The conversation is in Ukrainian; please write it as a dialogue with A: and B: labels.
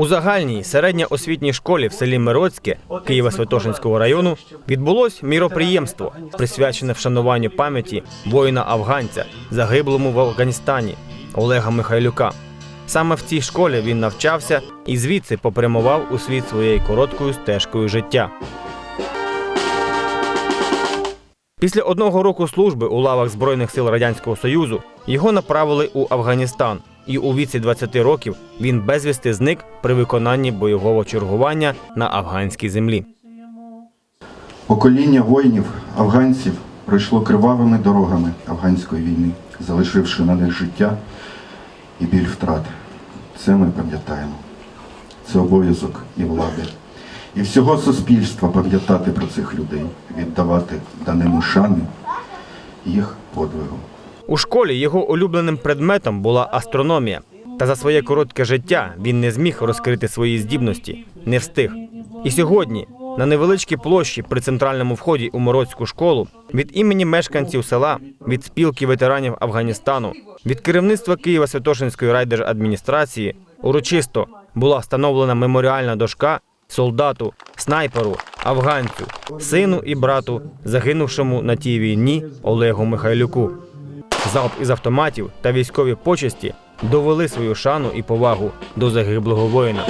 A: У загальній середньоосвітній школі в селі Мироцьке Києво-Святошинського району відбулось міроприємство, присвячене вшануванню пам'яті воїна-афганця, загиблому в Афганістані Олега Михайлюка. Саме в цій школі він навчався і звідси попрямував у світ своєю короткою стежкою життя. Після одного року служби у лавах Збройних сил Радянського Союзу його направили у Афганістан, і у віці 20 років він безвісти зник при виконанні бойового чергування на афганській землі.
B: Покоління воїнів, афганців пройшло кривавими дорогами афганської війни, залишивши на них життя і біль втрати. Це ми пам'ятаємо. Це обов'язок і влади, і всього суспільства пам'ятати про цих людей, віддавати данину шани їх подвигу.
A: У школі його улюбленим предметом була астрономія. Та за своє коротке життя він не зміг розкрити свої здібності, не встиг. І сьогодні, на невеличкій площі при центральному вході у Морозьку школу, від імені мешканців села, від спілки ветеранів Афганістану, від керівництва Києво-Святошинської райдержадміністрації урочисто була встановлена меморіальна дошка солдату, снайперу, афганцю, сину і брату, загинувшому на тій війні Олегу Михайлюку. Залп із автоматів та військові почесті довели свою шану і повагу до загиблого воїна.